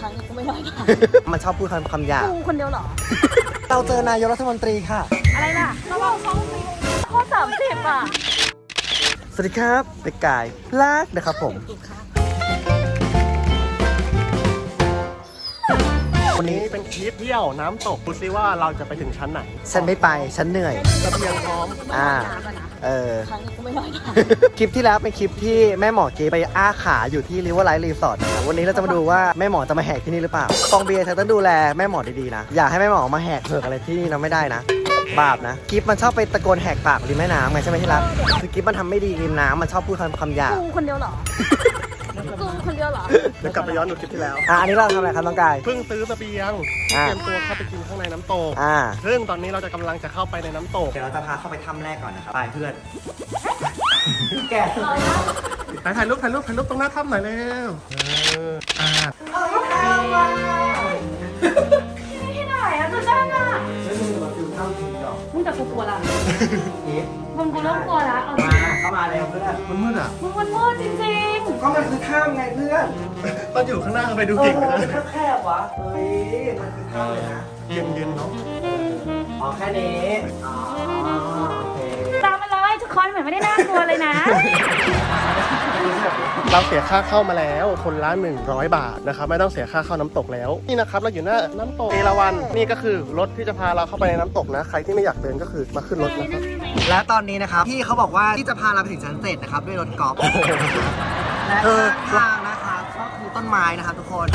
ครั้งนี้ก็ไม่ได้ค่ะมันชอบพูดคำคำหยาบกูคนเดียวเหรอ เราเจอนายกรัฐมนตรีค่ะ อะไรล่ะระวังช่องสิข้อสามสิบอะ สวัสดีครับเป็กกายลากนะครับผมวัน นี้นี่เป็นคลิปเที่ยวน้ำตกดูซิว่าเราจะไปถึงชั้นไหนฉันไม่ไปฉันเหนื่อยระเบียงพร้อม อ่า เออ ครั้งนี้ก็ไม่ได้ค่ะคลิปที่แล้วเป็นคลิปที่แม่หมอเกไปอ้าขาอยู่ที่ริเวอร์ไลท์รีสอร์ทนะครับวันนี้เราจะมาดูว่าแม่หมอจะมาแหกที่นี่หรือเปล่าฟองเบียร์เธอต้องดูแลแม่หมอดีๆนะ อย่าให้แม่หมอมาแหกเผือกอะไรที่นี่นะไม่ได้นะ บาปนะ กิฟมันชอบไปตะโกนแหกปากริมแม่น้ำไงใช่ไหมที่รัก คือกิฟมันทำไม่ดีริมน้ำมันชอบพูดคำคำหยาบ กูคนเดียวเหรอกู คนเดียวเหรอ เดี๋ยวกลับไปย้อนดูคลิปที่แล้ว อะอันนี้เราทำอะไรครับน้องกาย เพิ่งซื้อเสบียงอ่าเตรียมตัวเข้าไปกินข้างในน้ำตกอ่า ซึ่งตอนนี้เราจะกำลังจะเข้าไปในน้ำตก เดี๋ยวเราจะพาเข้าไปถ้ำแรกก่อนนะครับไปเพื่อน แกไปถ่ายรูปถ่ายรูปถ่ายรูปตรงหน้าถ้ำหน่อยเร็วเอออ่า แต่กูกลัวละกิฟมึงกูเริ่มกลัวละเอาจมาริงเข้ามาเร็วเพื่อนมันมืดอะ มึงมันมืดจริงก็มันคือถ้ำไงเพื่อนตอนอยู่ข้างหน้าไปดูเออกิ่งมันนะคือแคบๆวะเฮ้ยมันคือถ้ำเลยนะเย็นเย็นๆเนาะอ๋อแค่นี้อ๋อโอเค ๆ ตามมาเลยทุกคนเหมือนไม่ได้น่ากลัวเลยนะ เราเสียค่าเข้ามาแล้วคนละ100 บาทนะครับไม่ต้องเสียค่าเข้าน้ำตกแล้วนี่นะครับเราอยู่หน้าน้ำตกเอราวันนี่ก็คือรถที่จะพาเราเข้าไปในน้ำตกนะ ใครที่ไม่อยากเดินก็คือมาขึ้นรถนะครับและตอนนี้นะครับพี่เขาบอกว่าที่จะพาเราไปถึงชั้นเจ็ดนะครับด้วยรถกอล์ฟและเออข้างๆนะครับก็คือต้นไม้นะครับทุกคน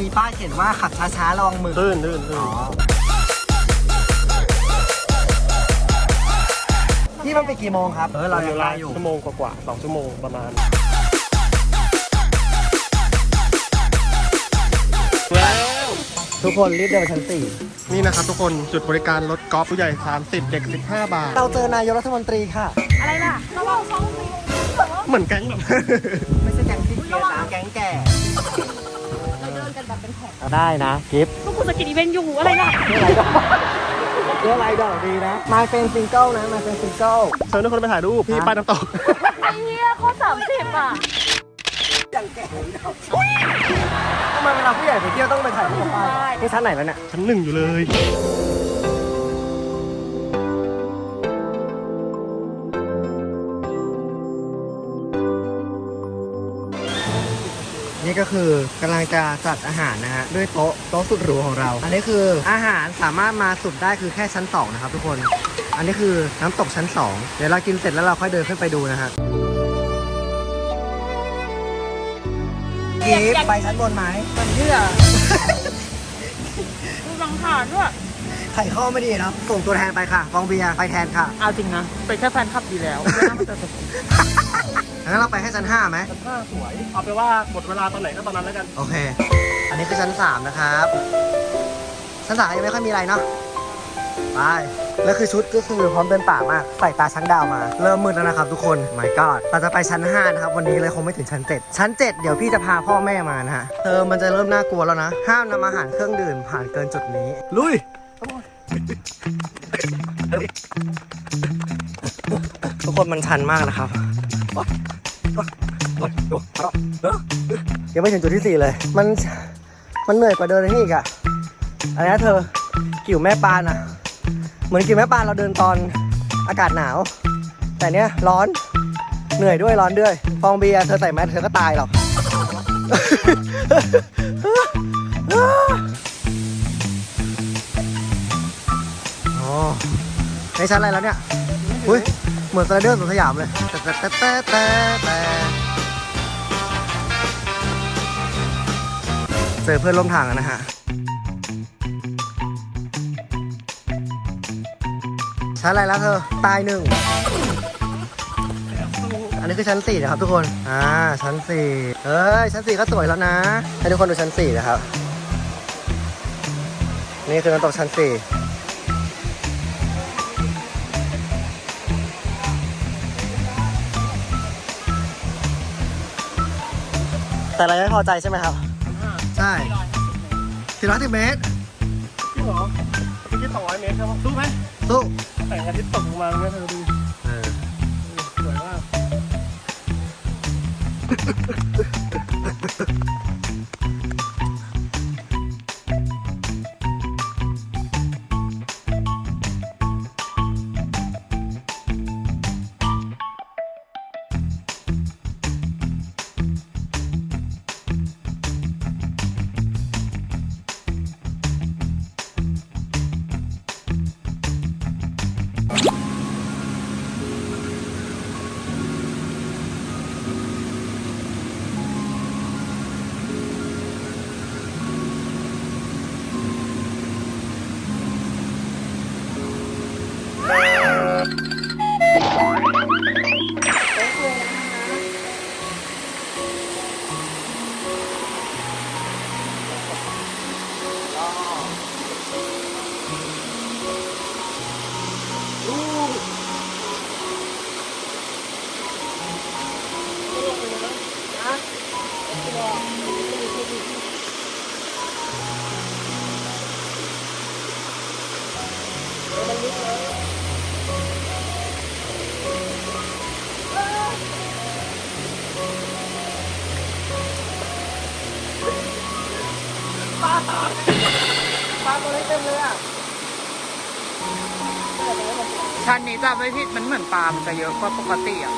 มีป้ายเขียนว่าขับช้าๆระวังมือลื่นลื่นลื่น พี่มันไปดกี่โมงครับ เออเรายังได้อยู่ ชั่วโมงกว่าๆสองชั่วโมงประมาณแล้วทุกคนรีบเดินไปชั้นสี่นี่นะครับทุกคนจุดบริการรถกอล์ฟผู้ใหญ่ 30 เด็ก 15 บาท เราเจอนายกรัฐมนตรีค่ะ อะไรล่ะระวังช่องสิเหมือนแก๊งแบบ ไม่ใช่แก๊งที่เกียร์นะแก๊งแก่ เราเดินกันแบบเป็นแถวได้นะกิฟต์พวกกูสกินอีเวนต์อยู่อะไรล่ะเรื่อ งอะไรดอกดีนะ My Friend Single นะ My Friend Single เชิญทุกคนไปถ่ายรูปที่ป้ายน้ำตกไอ้เหี้ยข้อสามสิบอะอย่างแก่ทำไมเวลาผู้ใหญ่ไปเที่ยวต้องไปถ่ายรูปกับป้ายนี่ชั้นไหนแล้วเนี่ยชั้นหนึ่งอยู่เลย นี่ก็คือกำลังจะจัดอาหารนะฮะด้วยโต๊ะโต๊ะสุดหรูของเรา อันนี้คืออาหารสามารถมาสุดได้คือแค่ชั้น2นะครับทุกคน อันนี้คือน้ำตกชั้น2เดี๋ยวเรากินเสร็จแล้วเราค่อยเดินขึ้นไปดูนะฮะกิฟไปชั้นบนไหมมันเหี้ยดูสังขารด้วย ไข่ข้อไม่ดีเนาะส่งตัวแทนไปค่ะฟองเบียร์ไปแทนค่ะเอาจริงนะเป็นแค่แฟนคลับดีแล้วไม่น่ามาเจอตัวจริงงั้นเราไปให้ชั้น5ไหมชั้นห้าสวย เอาไปนว่าหมดเวลาตอนไหนก็ตอนนั้นแล้วกัน โอเค อันนี้คือชั้น3นะครับชั้นสามยังไม่ค่อยมีอะไรเนาะไปแล้วคือชุดก็คือพร้อมเดินป่ามาก ใส่ตาช้างดาวมา เริ่มมืดแล้วนะครับทุกคน my god เราจะไปชั้น 5 นะครับ วันนี้เลยคงไม่ถึงชั้น 7 ชั้น 7 เดี๋ยวพี่จะพาพ่อแม่มานะฮะเธอมันจะเริ่มน่ากลัวแล้วนะ ห้ามนำอาหารเครื่องดื่มผ่านเกินจุดนี้ ลุย ทุกคนมันชันมากนะครับ ยังไม่ถึงจุดที่สี่เลย มัน มันเหนื่อยกว่าเดินนี่อีกอะอะไรนะเธอ กิ่วแม่ปานอะเหมือนกิ่วแม่ปานเราเดินตอนอากาศหนาว แต่เนี้ยร้อน เหนื่อยด้วยร้อนด้วย ฟองเบียร์เธอใส่แมสเธอก็ตายหรอก ในชั้นอะไรแล้วเนี่ยอุ้ยเหมือนสไลเดอร์สวนสยามเลยแต่แต่แต่แต่แต่เจอเพื่อนร่วมทางแล้วนะฮะชั้นอะไรแล้วเธอ ตายหนึ่ง อันนี้คือชั้นสี่นะครับทุกคน อ่า ชั้นสี่เอ้ย ชั้นสี่ก็สวยแล้วนะ ให้ทุกคนดูชั้นสี่นะครับ นี่คือน้ำตกชั้นสี่ แต่เรายังไม่พอใจใช่ไหมครับ ใช่สี่ร้อยสิบเมตรจริงเหรอเมื่อกี้สองร้อยเมตรครับสู้ไหมสู้แต่งอาทิตย์ตกลงมาเนี่ยเธอดูเออสวยมาก ชั้นนี้จะไม่ผิดมันเหมือนปลามันจะเยอะกว่าปกติอะ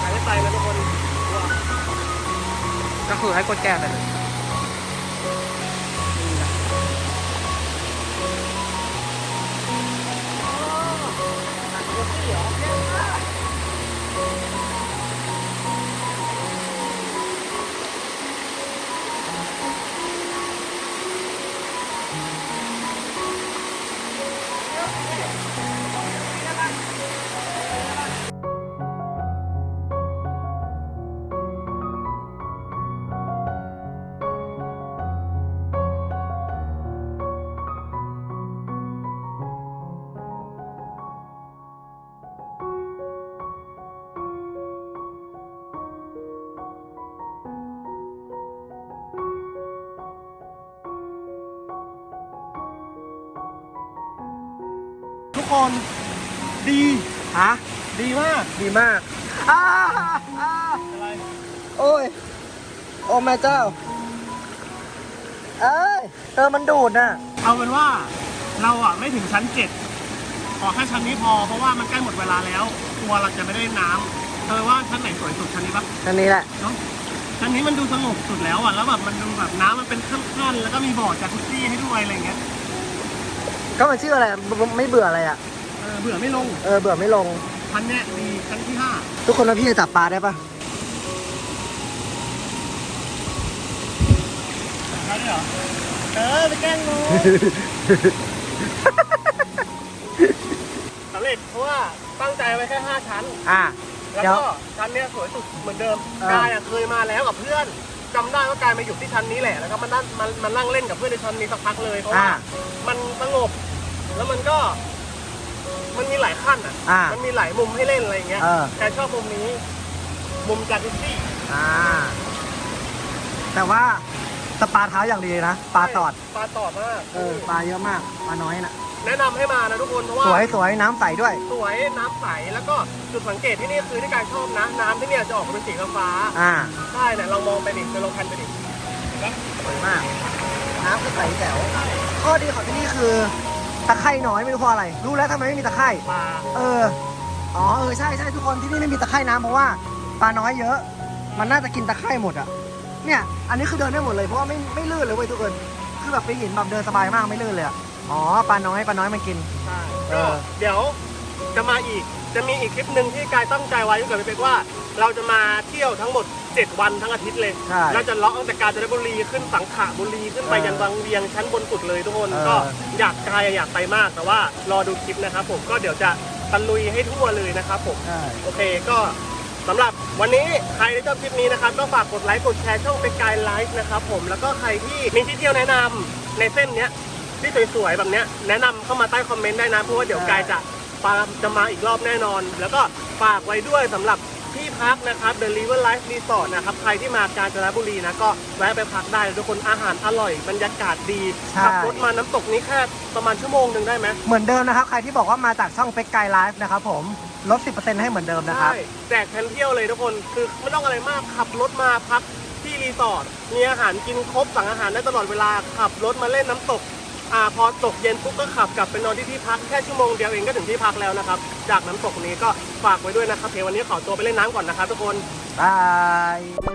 หายไปนะทุกคนก็คือให้กดแก้ไปเลย คนดีฮะดีมากดีมากอ้าอ้าอะไรโอ้ย โอ้แม่เจ้า เอ้ยเออมันดูดน่ะ เอาเป็นว่าเราอะไม่ถึงชั้นเจ็ดขอแค่ชั้นนี้พอเพราะว่ามันใกล้หมดเวลาแล้วกลัวเราจะไม่ได้น้ำเธอว่าชั้นไหนสวยสุดชั้นนี้ปะอันนี้แหละ เนาะชั้นนี้มันดูสงบสุดแล้วอะแล้วแบบมันดูแบบน้ำมันเป็นขั้นๆแล้วก็มีบ่อจากุซซี่ให้ด้วยอะไรอย่างเงี้ย ก็มันชื่ออะไรไม่ไม่เบื่ออะไรอะเออเบื่อไม่ลงเออเบื่อไม่ลงชั้นเนี้ยดีชั้นที่ห้าทุกคนว่าพี่จะจับปลาได้ปะชั้นเหรอเออไปแกล้งงูสำเร็จเพราะว่าตั้งใจไว้แค่ห้าชั้น อะ แล้วเดี๋ยวก็ชั้นเนี้ยสวยสุดเหมือนเดิมเออ กายอะเคยมาแล้วกับเพื่อนจำได้ว่ากายมาอยู่ที่ชั้นนี้แหละแล้วก็มานั่งมันมันนั่งเล่นกับเพื่อนในชั้นนี้สักพักเลยเพราะว่า อะ มันสงบ แล้วมันก็ มันมีหลายขั้นอะ อะมันมีหลายมุมให้เล่นอะไรอย่างเงี้ย เออกายชอบมุมนี้ มุมจากุซซี่ อ่า แต่ว่าสปาเท้าอย่างดีนะ ปลาตอด ปลาตอดมากเออ ปลาเยอะมาก ปลาน้อยน่ะ แนะนำให้มานะทุกคน เพราะว่าสวยสวยน้ำใสด้วย สวยน้ำใส แล้วก็จุดสังเกตที่นี่คือที่การชอบนะ น้ำที่เนี่ยจะออกมาเป็นสีฟ้าอ่า ๆใช่เนี่ยลองมองไปดิจะลองพันไปดิ สวยมาก น้ำคือใสแจ๋วข้อดีของที่นี่คือ ตะไคร่น้อยไม่รู้เพราะอะไร รู้แล้วทำไมไม่มีตะไคร่ปลาเออ อ๋อเออใช่ใช่ทุกคนที่นี่ไม่มีตะไคร่น้ำเพราะว่าปลาน้อยเยอะ มันน่าจะกินตะไคร่หมดอะ เนี่ย อันนี้คือเดินได้หมดเลยเพราะว่าไม่ไม่ลื่นเลยเว้ยทุกคน คือแบบไปหินแบบเดินสบายมากไม่ลื่นเลยอะอ๋อปลาน้อยปลาน้อยมันกิน ใช่เอก็อ เดี๋ยว จะมาอีก จะมีอีกคลิปหนึ่งที่กายตั้งใจไว้กับพี่เป๊กว่า เราจะมาเที่ยวทั้งหมด 7 วันทั้งอาทิตย์เลยใช่เราจะเลาะตั้งแต่กาญจนบุรีขึ้นสังขะบุรีขึ้นไปเออยันบางเวียงชั้นบนสุดเลยทุกคน เออ ก็อยากกายอยากไปมากแต่ว่ารอดูคลิปนะครับผมก็เดี๋ยวจะตะลุยให้ทั่วเลยนะครับผม ใช่ โอเคก็สำหรับวันนี้ใครที่ชอบคลิปนี้นะครับก็ฝากกดไลค์กดแชร์ช่องเป็นกายไลฟ์นะครับผมแล้วก็ใครที่มีที่เที่ยวแนะนำในเส้นเนี้ยที่สวยๆแบบเนี้ยแนะนำเข้ามาใต้คอมเมนต์ได้นะเพราะว่าเดี๋ยวกายจะ ปาจะมาอีกรอบแน่นอน แล้วก็ฝากไว้ด้วยสำหรับที่พักนะครับ The River Life Resort นะครับ ใครที่มากาญจนบุรีนะ ก็แวะไปพักได้ทุกคนอาหารอร่อย บรรยากาศดี ใช่ ขัรถมาน้ำตกนี้แค่ประมาณชั่วโมงหนึ่งได้ไหมเหมือนเดิมนะครับ ใครที่บอกว่ามาจากช่องเป็กไกไลฟ์นะครับผมลด 10%ให้เหมือนเดิมนะครับ ใช่แจกแทนเที่ยวเลยทุกคน คือไม่ต้องอะไรมากขับรถมาพักที่รีสอร์ทมีอาหารกินครบสั่งอาหารได้ตลอดเวลาขับรถมาเล่นน้ำตก อ่าพอตกเย็นปุ๊บก็ขับกลับไปนอนที่ที่พักแค่ชั่วโมงเดียวเองก็ถึงที่พักแล้วนะครับ จากน้ำตกนี้ก็ฝากไว้ด้วยนะครับเทววันนี้ขอตัวไปเล่นน้ำก่อนนะครับทุกคนบาย